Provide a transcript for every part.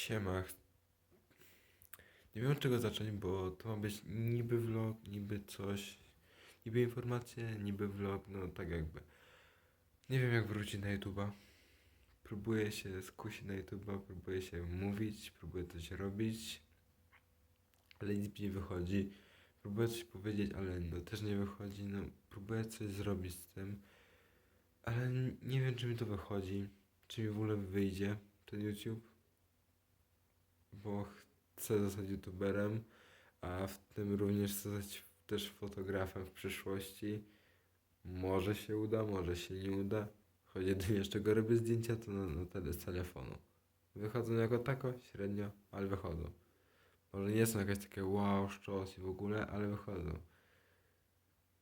Siema. Nie wiem od czego zacząć, bo to ma być niby vlog, niby coś, niby informacje, niby vlog, no tak jakby. Nie wiem jak wrócić na YouTube'a. Próbuję się skusić na YouTube'a, próbuję się mówić, próbuję coś robić, ale nic mi nie wychodzi. Próbuję coś powiedzieć, ale no też nie wychodzi, no próbuję coś zrobić z tym, ale nie wiem czy mi to wychodzi, czy mi w ogóle wyjdzie ten YouTube bo chcę zostać youtuberem, a w tym również chcę zostać też fotografem w przyszłości. Może się uda, może się nie uda. Choć jedynie z czego robię zdjęcia, to na, na tele, z telefonu. Wychodzą jako tako, średnio, ale wychodzą. Może nie są jakieś takie wow, szczos i w ogóle, ale wychodzą.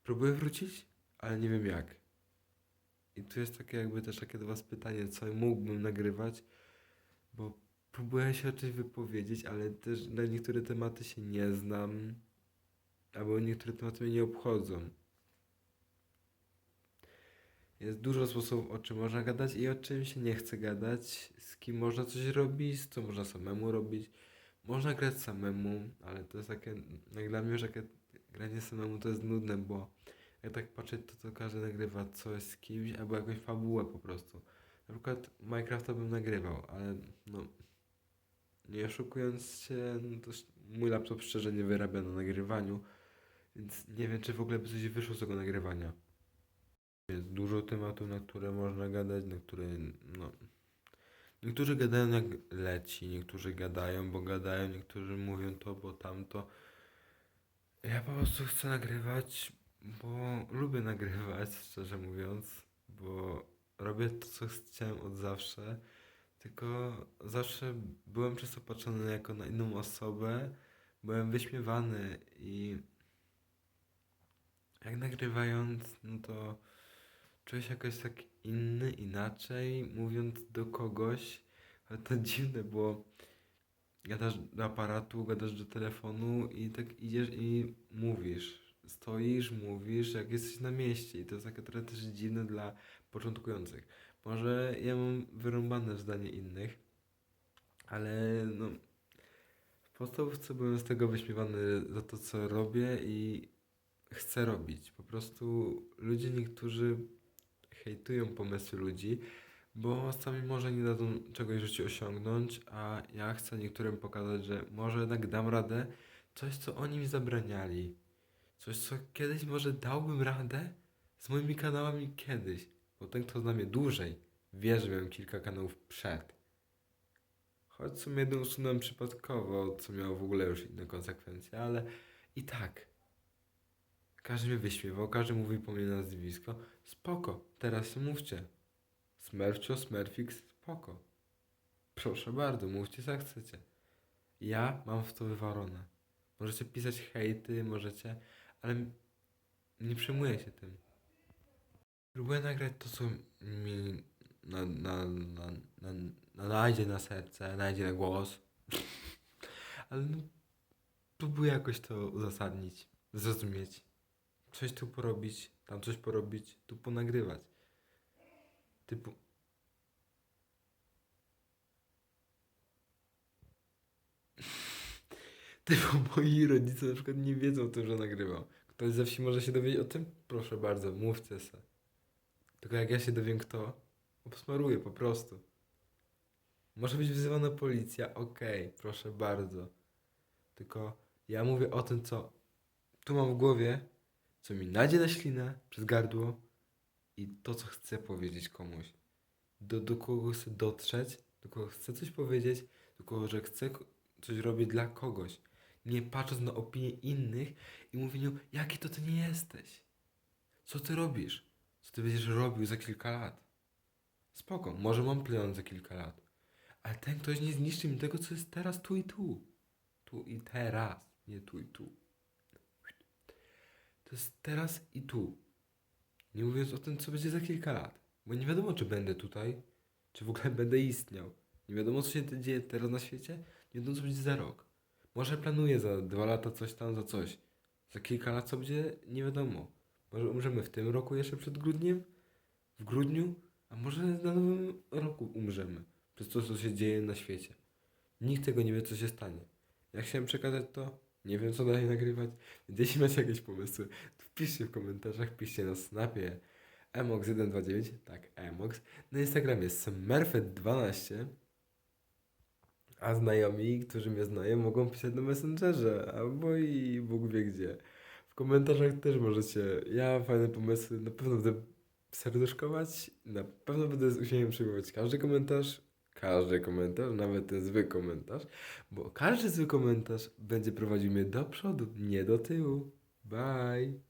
Próbuję wrócić, ale nie wiem jak. I tu jest takie jakby też takie do was pytanie, co mógłbym nagrywać, bo próbuję się o czymś wypowiedzieć, ale też na niektóre tematy się nie znam, albo niektóre tematy mnie nie obchodzą. Jest dużo sposobów, o czym można gadać i o czym się nie chce gadać, z kim można coś robić, co można samemu robić. Można grać samemu, ale to jest takie, jak dla mnie już takie granie samemu to jest nudne, bo jak tak patrzę, to, to każdy nagrywa coś z kimś, albo jakąś fabułę po prostu. Na przykład Minecrafta bym nagrywał, ale no nie oszukując się, no to mój laptop szczerze nie wyrabia na nagrywaniu, więc nie wiem, czy w ogóle by coś wyszło z tego nagrywania. Jest dużo tematów, na które można gadać, na które, no... Niektórzy gadają jak leci, niektórzy gadają, bo gadają, niektórzy mówią to, bo tamto. Ja po prostu chcę nagrywać, bo lubię nagrywać, szczerze mówiąc, bo robię to, co chciałem od zawsze. Tylko zawsze byłem często patrzony jako na inną osobę, byłem wyśmiewany i jak nagrywając, no to czuję się jakoś tak inny, inaczej, mówiąc do kogoś, ale to dziwne, bo gadasz do aparatu, gadasz do telefonu i tak idziesz i mówisz. Stoisz, mówisz, jak jesteś na mieście i to jest takie trochę też dziwne dla początkujących. Może ja mam wyrąbane zdanie innych, ale no w podstawówce byłem z tego wyśmiewany za to, co robię i chcę robić. Po prostu ludzie niektórzy hejtują pomysły ludzi, bo sami może nie dadzą czegoś w życiu osiągnąć, a ja chcę niektórym pokazać, że może jednak dam radę coś, co oni mi zabraniali. Coś, co kiedyś może dałbym radę z moimi kanałami kiedyś. Bo ten, kto zna mnie dłużej, wie, że miałem kilka kanałów przed. Choć w sumie jeden usunąłem przypadkowo, co miało w ogóle już inne konsekwencje, ale i tak. Każdy mnie wyśmiewał, każdy mówił po mnie nazwisko. Spoko, teraz mówcie. Smurfcio, Smurfix, spoko. Proszę bardzo, mówcie co chcecie. Ja mam w to wywalone. Możecie pisać hejty, możecie, ale nie przejmuję się tym. Próbuję nagrać to, co mi na, na, na, na, na, najdzie na serce, najdzie na głos. Ale no, próbuję jakoś to uzasadnić, zrozumieć. Coś tu porobić, tam coś porobić, tu ponagrywać. Typu... Typu moi rodzice na przykład nie wiedzą o tym, że nagrywam. Ktoś ze wsi może się dowiedzieć o tym? Proszę bardzo, mówcie se. Tylko jak ja się dowiem kto, obsmaruję po prostu. Może być wzywana policja, okej, proszę bardzo. Tylko ja mówię o tym, co tu mam w głowie, co mi nadzie na ślinę przez gardło i to, co chcę powiedzieć komuś. Do, do kogo chcę dotrzeć, do kogo chcę coś powiedzieć, do kogo, że chcę coś robić dla kogoś. Nie patrząc na opinie innych i mówieniu, jaki to ty nie jesteś. Co ty robisz? Co ty będziesz robił za kilka lat? Spoko, może mam plan za kilka lat. Ale ten ktoś nie zniszczy mi tego, co jest teraz tu i tu. Tu i teraz, nie tu i tu. To jest teraz i tu. Nie mówiąc o tym, co będzie za kilka lat. Bo nie wiadomo, czy będę tutaj, czy w ogóle będę istniał. Nie wiadomo, co się dzieje teraz na świecie. Nie wiadomo, co będzie za rok. Może planuję za dwa lata coś tam, za coś. Za kilka lat co będzie, nie wiadomo. Może umrzemy w tym roku jeszcze przed grudniem? W grudniu? A może na nowym roku umrzemy. Przez to, co się dzieje na świecie. Nikt tego nie wie, co się stanie. Jak chciałem przekazać to, nie wiem, co dalej nagrywać. Więc jeśli macie jakieś pomysły, to wpiszcie w komentarzach, piszcie na snapie emox129, tak, emox. Na Instagramie smurfet12, a znajomi, którzy mnie znają, mogą pisać na Messengerze, albo i Bóg wie gdzie. Komentarzach też możecie. Ja fajne pomysły, na pewno będę serduszkować, na pewno będę z uśmiechem przyjmować każdy komentarz, każdy komentarz, nawet ten zły komentarz, bo każdy zły komentarz będzie prowadził mnie do przodu, nie do tyłu. Bye!